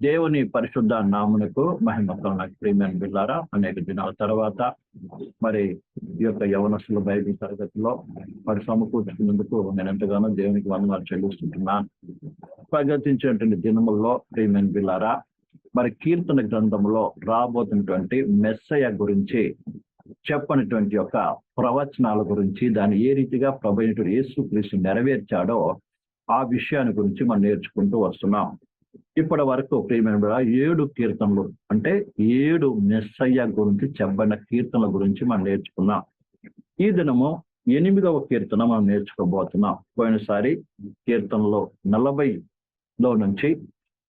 దేవుని పరిశుద్ధ నామునకు మహిమతో నాకు ప్రియమైన బిల్లారా అనేక దినాల తర్వాత మరి ఈ యొక్క యవనస్తుల బైబిల్ తరగతిలో మరి సమకూర్చుకున్నందుకు నేను ఎంతగానో దేవునికి వందనాలు చెల్లిస్తుంటున్నాను ప్రగతించేటువంటి దినముల్లో ప్రీమియం బిల్లారా మరి కీర్తన గ్రంథంలో రాబోతున్నటువంటి మెస్సయ గురించి చెప్పనటువంటి యొక్క ప్రవచనాల గురించి దాన్ని ఏ రీతిగా ప్రభైనటువంటి యేసు క్రీస్తు నెరవేర్చాడో ఆ విషయాన్ని గురించి మనం నేర్చుకుంటూ వస్తున్నాం. ఇప్పటి వరకు ప్రియమైన ఏడు కీర్తనలు అంటే ఏడు నిస్సయ్య గురించి చెప్పబడిన కీర్తనల గురించి మనం నేర్చుకున్నాం. ఈ దినము ఎనిమిదవ కీర్తన మనం నేర్చుకోబోతున్నాం. పోయినసారి కీర్తనలో నలభైలో నుంచి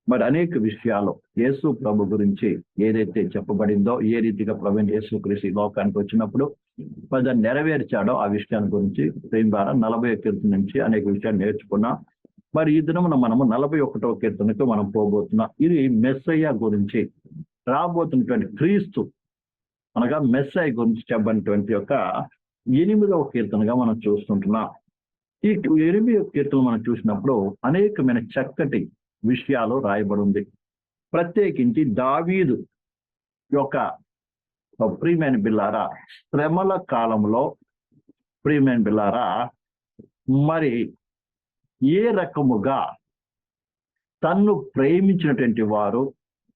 మరి అనేక విషయాలు యేసు ప్రభు గురించి ఏదైతే చెప్పబడిందో ఏ రీతిగా ప్రవీణ్ యేసు క్రీస్తు లోకానికి వచ్చినప్పుడు మరి దాన్ని నెరవేర్చాడో ఆ విషయాన్ని గురించి ప్రేమ ద్వారా నలభై కీర్తన నుంచి అనేక విషయాలు నేర్చుకున్నాం. మరి ఈ దినమున మనము నలభై ఒకటవ కీర్తనకు మనం పోబోతున్నాం. ఇది మెస్సయ్య గురించి రాబోతున్నటువంటి క్రీస్తు అనగా మెస్సయ్య గురించి చెప్పినటువంటి యొక్క ఎనిమిదవ కీర్తనగా మనం చూస్తుంటున్నాం. ఈ ఎనిమిదవ కీర్తన మనం చూసినప్పుడు అనేకమైన చక్కటి విషయాలు రాయబడి ఉంది ప్రత్యేకించి దావీదు యొక్క ప్రియమైన బిల్లారా శ్రమల కాలంలో ప్రియమైన బిల్లారా మరి ఏ రకముగా తన్ను ప్రేమించినటువంటి వారు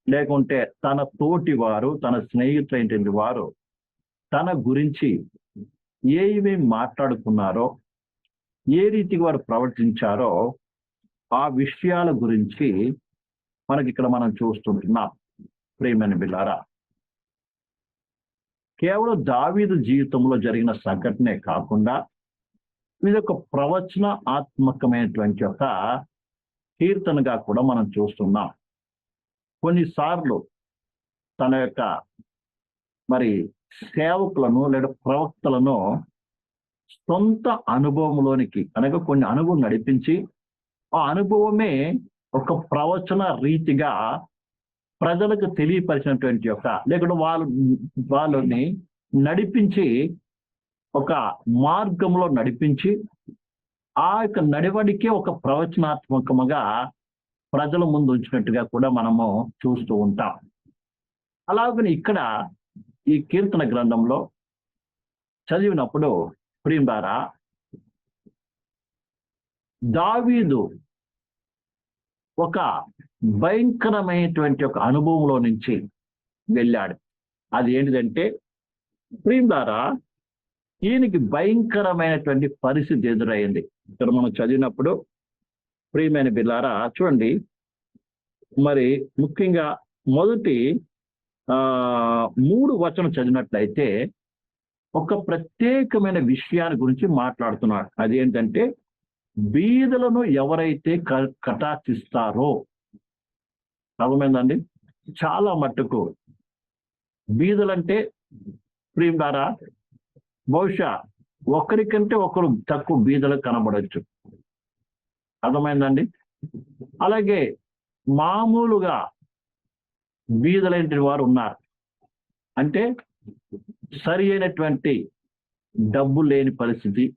లేకుంటే తన తోటి వారు తన స్నేహితులైనటువంటి వారు తన గురించి ఏమేమి మాట్లాడుకున్నారో ఏ రీతికి వారు ప్రవర్తించారో ఆ విషయాల గురించి మనకి ఇక్కడ మనం చూస్తుంటున్నాం. ప్రేమని బిల్లారా కేవలం దావీదు జీవితంలో జరిగిన సంఘటనే కాకుండా ఇది ఒక ప్రవచన ఆత్మకమైనటువంటి ఒక కీర్తనగా కూడా మనం చూస్తున్నాం. కొన్నిసార్లు తన యొక్క మరి సేవకులను లేదా ప్రవక్తలను సొంత అనుభవంలోనికి అనగా కొన్ని అనుభవం నడిపించి ఆ అనుభవమే ఒక ప్రవచన రీతిగా ప్రజలకు తెలియపరిచినటువంటి యొక్క లేకుంటే వాళ్ళు వాళ్ళని నడిపించి ఒక మార్గంలో నడిపించి ఆ యొక్క నడివడికే ఒక ప్రవచనాత్మకముగా ప్రజల ముందు ఉంచినట్టుగా కూడా మనము చూస్తూ ఉంటాం. అలాగని ఇక్కడ ఈ కీర్తన గ్రంథంలో చదివినప్పుడు ప్రియంబారా దావీదు ఒక భయంకరమైనటువంటి ఒక అనుభవంలో నుంచి వెళ్ళాడు. అది ఏంటిదంటే ప్రియంబారా ఈయనకి భయంకరమైనటువంటి పరిస్థితి ఎదురైంది. ఇక్కడ మనం చదివినప్పుడు ప్రియమైన బిల్లారా చూడండి. మరి ముఖ్యంగా మొదటి ఆ మూడు వచనం చదివినట్లయితే ఒక ప్రత్యేకమైన విషయాన్ని గురించి మాట్లాడుతున్నాడు. అదేంటంటే బీదలను ఎవరైతే క- కటాక్షిస్తారో. అర్థమైందండి? చాలా మట్టుకు. బీదలంటే ప్రియం ద్వారా బహుశా ఒకరికంటే ఒకరు తక్కువ బీదలు కనబడచ్చు. అర్థమైందండి? అలాగే మామూలుగా బీదలైన వారు ఉన్నారు. అంటే సరి అయినటువంటి డబ్బు లేని పరిస్థితి.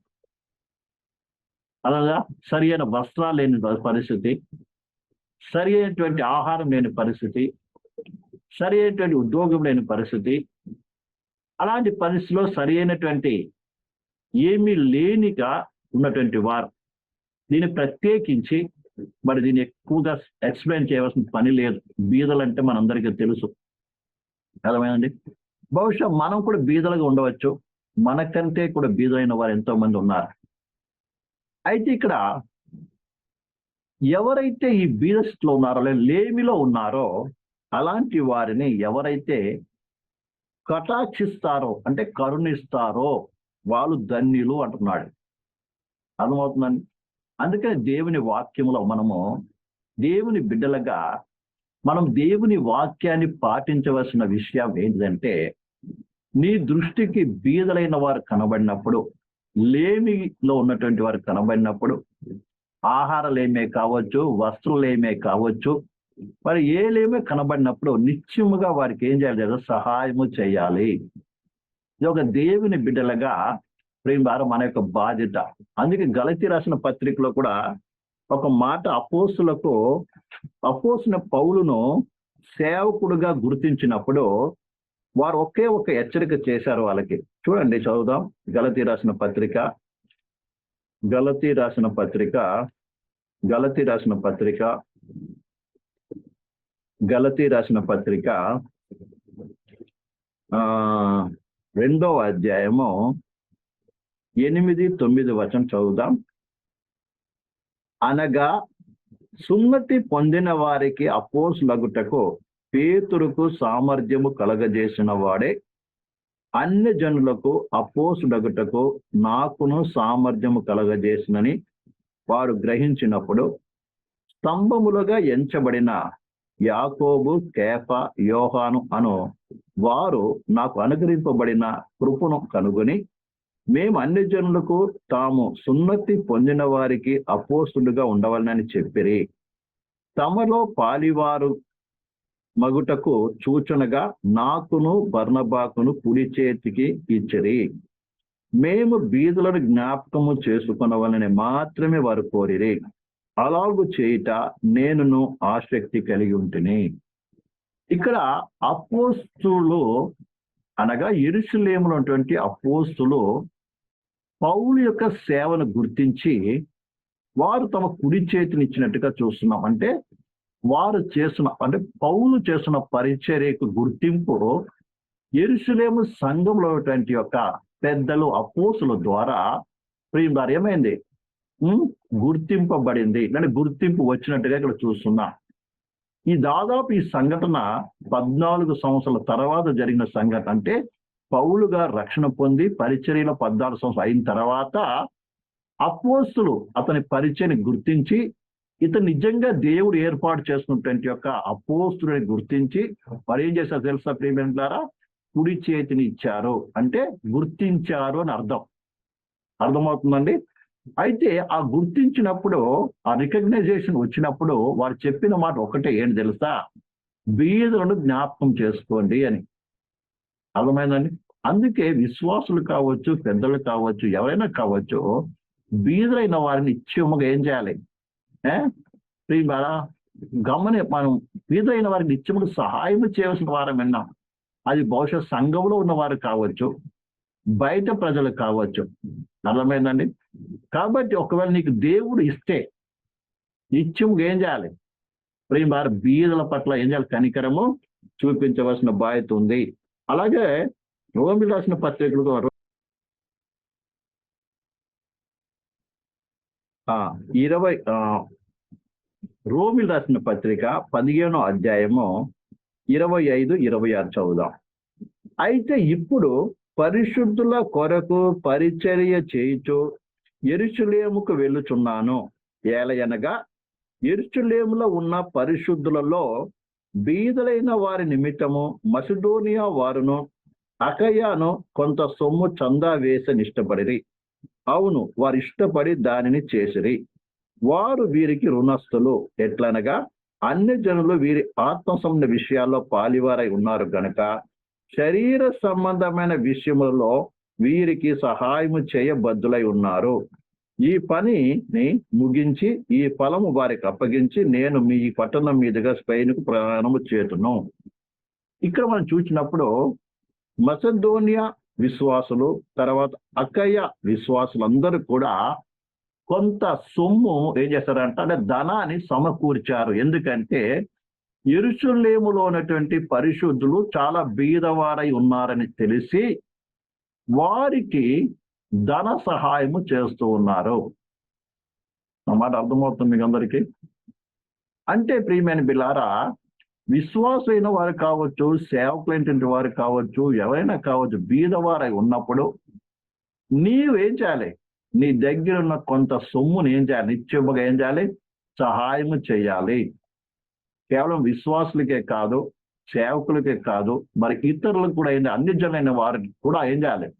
అలాగా? సరి అయిన వస్త్రాలు లేని పరిస్థితి. సరి అయినటువంటి ఆహారం లేని పరిస్థితి. సరి అయినటువంటి ఉద్యోగం లేని పరిస్థితి. అలాంటి పరిస్థితిలో సరి అయినటువంటి ఏమీ లేనిగా ఉన్నటువంటి వారు దీన్ని ప్రత్యేకించి మరి దీన్ని ఎక్కువగా ఎక్స్ప్లెయిన్ చేయవలసిన పని లేదు. బీదలంటే మనందరికీ తెలుసు. అర్థమైందండి? బహుశా మనం కూడా బీదలుగా ఉండవచ్చు. మనకంటే కూడా బీదలైన వారు ఎంతో మంది ఉన్నారు. అయితే ఇక్కడ ఎవరైతే ఈ బీదస్థితిలో ఉన్నారో లేదా లేమిలో ఉన్నారో అలాంటి వారిని ఎవరైతే కటాక్షిస్తారో అంటే కరుణిస్తారో వాళ్ళు ధన్యులు అంటున్నాడు. అర్థమవుతుందండి? అందుకని దేవుని వాక్యంలో మనము దేవుని బిడ్డలుగా మనం దేవుని వాక్యాన్ని పాటించవలసిన విషయం ఏంటంటే నీ దృష్టికి బీదలైన వారు కనబడినప్పుడు లేమిలో ఉన్నటువంటి వారు కనబడినప్పుడు ఆహారాలేమే కావచ్చు వస్త్రులేమే కావచ్చు మరి ఏలేమే కనబడినప్పుడు నిత్యముగా వారికి ఏం చేయాలి తెలుసా? సహాయము చేయాలి. ఇది ఒక దేవుని బిడ్డలుగా ప్రేమ మన యొక్క బాధ్యత. అందుకే గలతి రాసిన పత్రికలో కూడా ఒక మాట అపోసులకు అపోసిన పౌలును సేవకుడుగా గుర్తించినప్పుడు వారు ఒకే ఒక హెచ్చరిక చేశారు వాళ్ళకి. చూడండి చదువుదాం. గలతీ రాసిన పత్రిక. గలతీ రాసిన పత్రిక. గలతీ రాసిన పత్రిక. గలతీ రాసిన పత్రిక ఆ రెండవ అధ్యాయము ఎనిమిది తొమ్మిది వచనం చదువుదాం. అనగా సున్నతి పొందిన వారికి అపోసులగుటకు పేతురుకు సామర్థ్యము కలగజేసిన వాడే. అన్య జనులకు అపోసుడగుటకు నాకును సామర్థ్యము కలగజేసినని వారు గ్రహించినప్పుడు స్తంభములుగా ఎంచబడిన యాకోబు కేఫ యోహాను అను వారు నాకు అనుగ్రహింపబడిన కృపను కనుగొని మేము అన్ని జనులకు తాము సున్నతి పొందిన వారికి అపోస్తులుగా ఉండవాలని చెప్పిరి. తమలో పాలివారు మగుటకు సూచనగా నాకును బర్ణబాకును కుడి చేతికి ఇచ్చిరి. మేము బీదులను జ్ఞాపకము చేసుకునవలని మాత్రమే వారు కోరిరి. అలాగు చేయుట నేనును ఆసక్తి కలిగి ఉంటుని. ఇక్కడ అపోస్తులు అనగా ఇరుసులేములు ఉన్నటువంటి అపోస్తులు పౌలు యొక్క సేవను గుర్తించి వారు తమ కుడి చేతిని ఇచ్చినట్టుగా చూస్తున్నాం. అంటే వారు చేసిన అంటే పౌలు చేసిన పరిచర్యకు గుర్తింపు ఎరుసలేము సంఘంలో ఉన్నటువంటి యొక్క పెద్దలు అపోసుల ద్వారా ప్రియం ఏమైంది? గుర్తింపబడింది. అంటే గుర్తింపు వచ్చినట్టుగా ఇక్కడ చూస్తున్నాం. ఈ దాదాపు ఈ సంఘటన పద్నాలుగు సంవత్సరాల తర్వాత జరిగిన సంఘటన అంటే పౌలుగా రక్షణ పొంది పరిచర్యలో పద్నాలుగు సంవత్సరాలు అయిన తర్వాత అపోస్తులు అతని పరిచయని గుర్తించి ఇతను నిజంగా దేవుడు ఏర్పాటు చేసుకున్నటువంటి యొక్క అపోస్తుడిని గుర్తించి మరి ఏం చేశారు తెలుసా ప్రియమైన ద్వారా కుడి చేతిని ఇచ్చారు. అంటే గుర్తించారు అని అర్థం. అర్థమవుతుందండి? అయితే ఆ గుర్తించినప్పుడు ఆ రికగ్నైజేషన్ వచ్చినప్పుడు వారు చెప్పిన మాట ఒకటే ఏంటి తెలుసా? బీదులను జ్ఞాపకం చేసుకోండి అని. అర్థమైందండి? అందుకే విశ్వాసులు కావచ్చు పెద్దలు కావచ్చు ఎవరైనా కావచ్చు బీదులైన వారిని నిత్యముగా ఏం చేయాలి? ఏ? గమని మనం బీదులైన వారికి నిత్యముడు సహాయం చేయవలసిన వారం విన్నాం. అది బహుశా సంఘంలో ఉన్నవారు కావచ్చు బయట ప్రజలు కావచ్చు. అర్థమైందండి? కాబట్టి ఒకవేళ నీకు దేవుడు ఇస్తే నిత్యముగా ఏం చేయాలి? ప్రియులారా, బీదల పట్ల ఏం చేయాలి? కనికరము చూపించవలసిన బాధ్యత ఉంది. అలాగే రోమిలు రాసిన పత్రికలు ఇరవై రోమిలు రాసిన పత్రిక పదిహేనో అధ్యాయము ఇరవై ఐదు ఇరవై ఆరు చదువుదాం. అయితే ఇప్పుడు పరిశుద్ధుల కొరకు పరిచర్య చేయుచు ఎరుచులేముకు వెళ్ళుచున్నాను. ఏలయనగా ఎరుచులేములో ఉన్న పరిశుద్ధులలో బీదలైన వారి నిమిత్తము మసిడోనియా వారును అకయాను కొంత సొమ్ము చందా వేసని ఇష్టపడిరి అవును వారు ఇష్టపడి దానిని చేసిరి. వారు వీరికి రుణస్థులు. ఎట్లనగా అన్ని జనులు వీరి ఆత్మ సంబంధ విషయాల్లో పాలివారై ఉన్నారు గనక శరీర సంబంధమైన విషయములలో వీరికి సహాయము చేయబద్దులై ఉన్నారు. ఈ పనిని ముగించి ఈ ఫలము వారికి అప్పగించి నేను మీ పట్టణం మీదుగా స్పెయిన్కు ప్రయాణము చేతును. ఇక్కడ మనం చూసినప్పుడు మసదోనియా విశ్వాసులు తర్వాత అక్కయ్య విశ్వాసులందరూ కూడా కొంత సొమ్ము ఏం చేస్తారంటే అంటే ధనాన్ని సమకూర్చారు. ఎందుకంటే ఎరుచులేములో ఉన్నటువంటి పరిశుద్ధులు చాలా బీదవారై ఉన్నారని తెలిసి వారికి ధన సహాయము చేస్తూ ఉన్నారు. అన్నమాట అర్థమవుతుంది మీకు అందరికీ? అంటే ప్రియమైన బిల్లారా విశ్వాసమైన వారు కావచ్చు సేవకులైనటువంటి వారు కావచ్చు ఎవరైనా కావచ్చు బీదవారై ఉన్నప్పుడు నీవేం చేయాలి? నీ దగ్గర ఉన్న కొంత సొమ్ముని ఏం చేయాలి? నిత్యముగా ఏం చేయాలి? సహాయం చేయాలి. కేవలం విశ్వాసులకే కాదు సేవకులకే కాదు మరి ఇతరులకు కూడా ఏంటి అన్ని వారికి కూడా ఏం చేయాలి?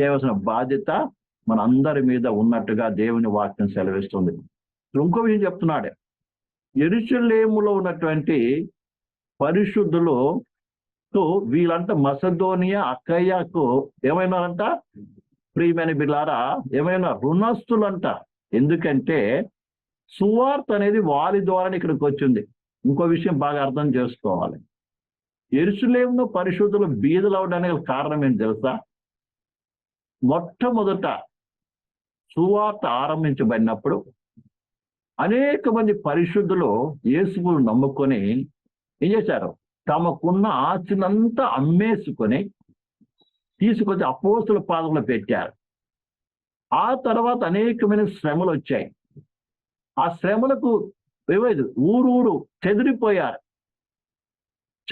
చేయవలసిన బాధ్యత మన అందరి మీద ఉన్నట్టుగా దేవుని వాక్యం సెలవిస్తుంది. ఇంకో విషయం చెప్తున్నాడే. ఎరుచలేములో ఉన్నటువంటి పరిశుద్ధులు తో వీళ్ళంట మసదోనియా అక్కయ్యకు ఏమైనారంట? ప్రియమైన బిల్లారా ఏమైనా రుణస్తులంట. ఎందుకంటే సువార్త అనేది వారి ద్వారా ఇక్కడికి వచ్చింది. ఇంకో విషయం బాగా అర్థం చేసుకోవాలి. ఎరుసలేమును పరిశుద్ధులు బీదలు అవడానికి కారణం ఏంటి తెలుసా? మొట్టమొదట సువార్త ఆరంభించబడినప్పుడు అనేక మంది పరిశుద్ధులు యేసుకులు నమ్ముకొని ఏం చేశారు? తమకున్న ఆస్తినంతా అమ్మేసుకొని తీసుకొచ్చి అపోస్తుల పాదంలో పెట్టారు. ఆ తర్వాత అనేకమైన శ్రమలు వచ్చాయి. ఆ శ్రమలకు ఏమైంది? ఊరు ఊరు చెదిరిపోయారు.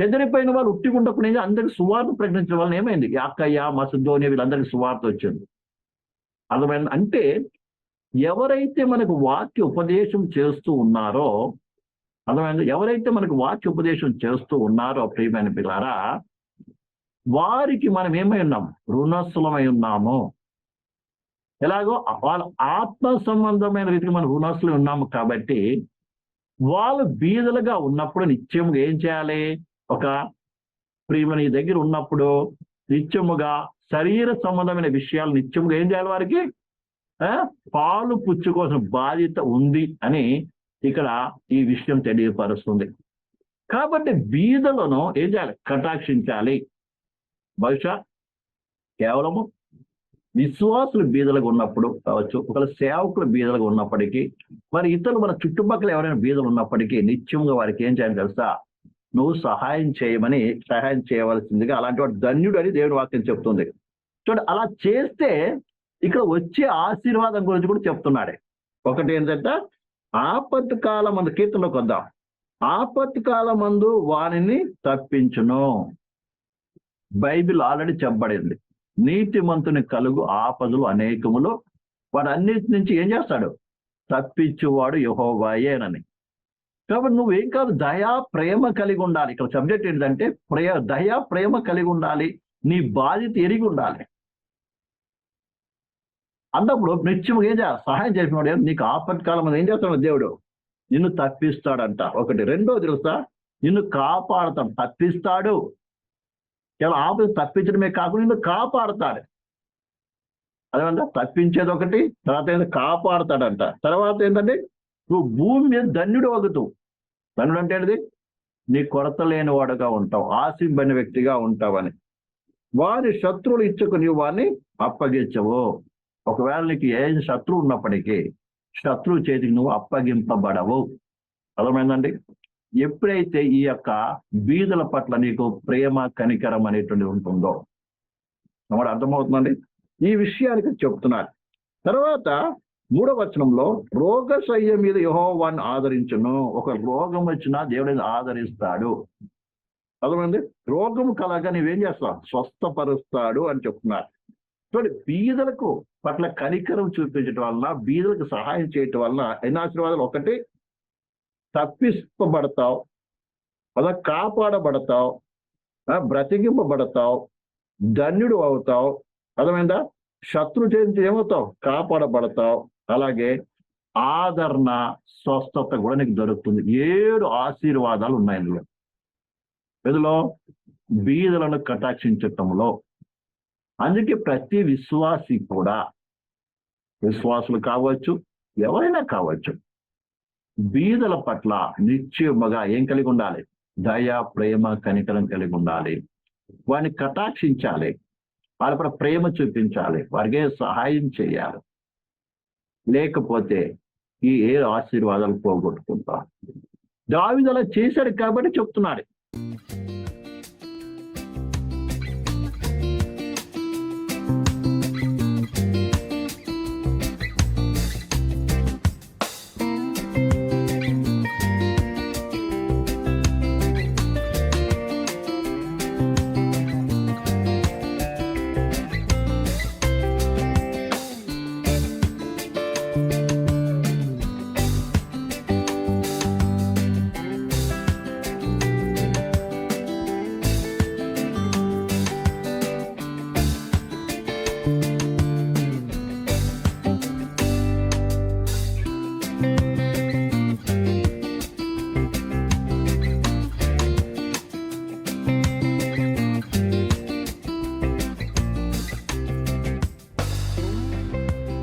చెదిరిపోయిన వాళ్ళు ఉట్టిగుండకుండా అందరికి సువార్త ప్రకటించడం వలన ఏమైంది? అక్కయ్య మసదోని వీళ్ళందరికీ సువార్త వచ్చింది. అర్థమైంది? అంటే ఎవరైతే మనకు వాక్య ఉపదేశం చేస్తూ ఉన్నారో అర్థమైంది? ఎవరైతే మనకు వాక్య ఉపదేశం చేస్తూ ఉన్నారో ప్రియమైన పిల్లారా వారికి మనం ఏమై ఉన్నాం? రుణస్సులమై ఉన్నాము. ఎలాగో వాళ్ళ ఆత్మ సంబంధమైన రీతికి మనం రుణస్సులు ఉన్నాము కాబట్టి వాళ్ళు బీదలుగా ఉన్నప్పుడు నిత్యముగా ఏం చేయాలి? ఒక ప్రియమ నీ దగ్గర ఉన్నప్పుడు నిత్యముగా శరీర సంబంధమైన విషయాలు నిత్యముగా ఏం చేయాలి వారికి? ఆ? పాలు కోసం బాధ్యత ఉంది అని ఇక్కడ ఈ విషయం తెలియపరుస్తుంది. కాబట్టి బీదలను ఏం చేయాలి? కటాక్షించాలి. బహుశా కేవలము విశ్వాసులు బీదలుగా ఉన్నప్పుడు కావచ్చు ఒకవేళ సేవకులు బీదలుగా ఉన్నప్పటికీ మరి ఇతరులు మన చుట్టుపక్కల ఎవరైనా బీదలు ఉన్నప్పటికీ నిత్యంగా వారికి ఏం చేయాలి తెలుసా? నువ్వు సహాయం చేయమని సహాయం చేయవలసిందిగా అలాంటి వాడు ధన్యుడు అని దేవుడి వాక్యం చెప్తుంది. చూడండి అలా చేస్తే ఇక్కడ వచ్చే ఆశీర్వాదం గురించి కూడా చెప్తున్నాడే. ఒకటి ఏంటంటే ఆపత్తు కాలం మందు కీర్తనలోకి వద్దాం. ఆపత్తు కాలం మందు వాణిని తప్పించును. బైబిల్ ఆల్రెడీ చెప్పబడింది. నీతిమంతుని కలుగు ఆపదలు అనేకములు. వాడు అన్నిటి నుంచి ఏం చేస్తాడు? తప్పించువాడు యహోవాయేనని. కాబట్టి నువ్వేం కాదు దయా ప్రేమ కలిగి ఉండాలి. ఇక్కడ సబ్జెక్ట్ ఏంటంటే ప్రయ దయా ప్రేమ కలిగి ఉండాలి. నీ బాధ్యత ఎరిగి ఉండాలి. అన్నప్పుడు నిత్యం ఏం చేయాలి? సహాయం చేసినాడు నీకు ఆపత్కాలం ఏం చేస్తాడు దేవుడు? నిన్ను తప్పిస్తాడంట. ఒకటి. రెండో తెలుసా? నిన్ను కాపాడతాడు. తప్పిస్తాడు. ఇలా ఆపద తప్పించడమే కాకుండా నిన్ను కాపాడతాడు. అదేమంటే తప్పించేది ఒకటి తర్వాత ఏంటంటే కాపాడతాడంట. తర్వాత ఏంటంటే నువ్వు భూమి మీద ధన్యుడు వగుతావు ధనుడు అంటే ఏంటిది? నీ కొరత లేని వాడుగా ఉంటావు ఆశింపని వ్యక్తిగా ఉంటావని. వారి శత్రువులు ఇచ్చుకు నీవు వారిని అప్పగించవు. ఒకవేళ నీకు ఏ శత్రువు ఉన్నప్పటికీ శత్రువు చేతికి నువ్వు అప్పగింపబడవు. అర్థమైందండి? ఎప్పుడైతే ఈ యొక్క బీదల పట్ల నీకు ప్రేమ కనికరం అనేటువంటి ఉంటుందో. మరి అర్థమవుతుందండి? ఈ విషయానికి చెప్తున్నారు. తర్వాత మూడవ వచనంలో రోగశయ్య మీద యహోవాన్ని ఆదరించను. ఒక రోగం వచ్చినా దేవుడిని ఆదరిస్తాడు. అర్థమైంది? రోగం కలగా నీవేం చేస్తావు? స్వస్థపరుస్తాడు అని చెప్తున్నారు. చూడండి బీదలకు పట్ల కనికరం చూపించడం వలన బీదలకు సహాయం చేయటం వలన ఎన్ని ఆశీర్వాదాలు? ఒకటి తప్పిస్తబడతావు అలా కాపాడబడతావు. బ్రతికింపబడతావు. ధన్యుడు అవుతావు. అర్థమైందా? శత్రు చేయించి ఏమవుతావు? కాపాడబడతావు. అలాగే ఆదరణ స్వస్థత కూడా నీకు దొరుకుతుంది. ఏడు ఆశీర్వాదాలు ఉన్నాయి ఇందులో ఇందులో బీదలను కటాక్షించటంలో. అందుకే ప్రతి విశ్వాసి కూడా విశ్వాసులు కావచ్చు ఎవరైనా కావచ్చు బీదల పట్ల నిశ్చయముగా ఏం కలిగి ఉండాలి? దయ ప్రేమ కనికరం కలిగి ఉండాలి. వారిని కటాక్షించాలి. వాళ్ళ ప్రేమ చూపించాలి. వారికి సహాయం చేయాలి. లేకపోతే ఈ ఏ ఆశీర్వాదాలు పోగొట్టుకుంటా దావిది అలా చేశాడు కాబట్టి చెప్తున్నాడు.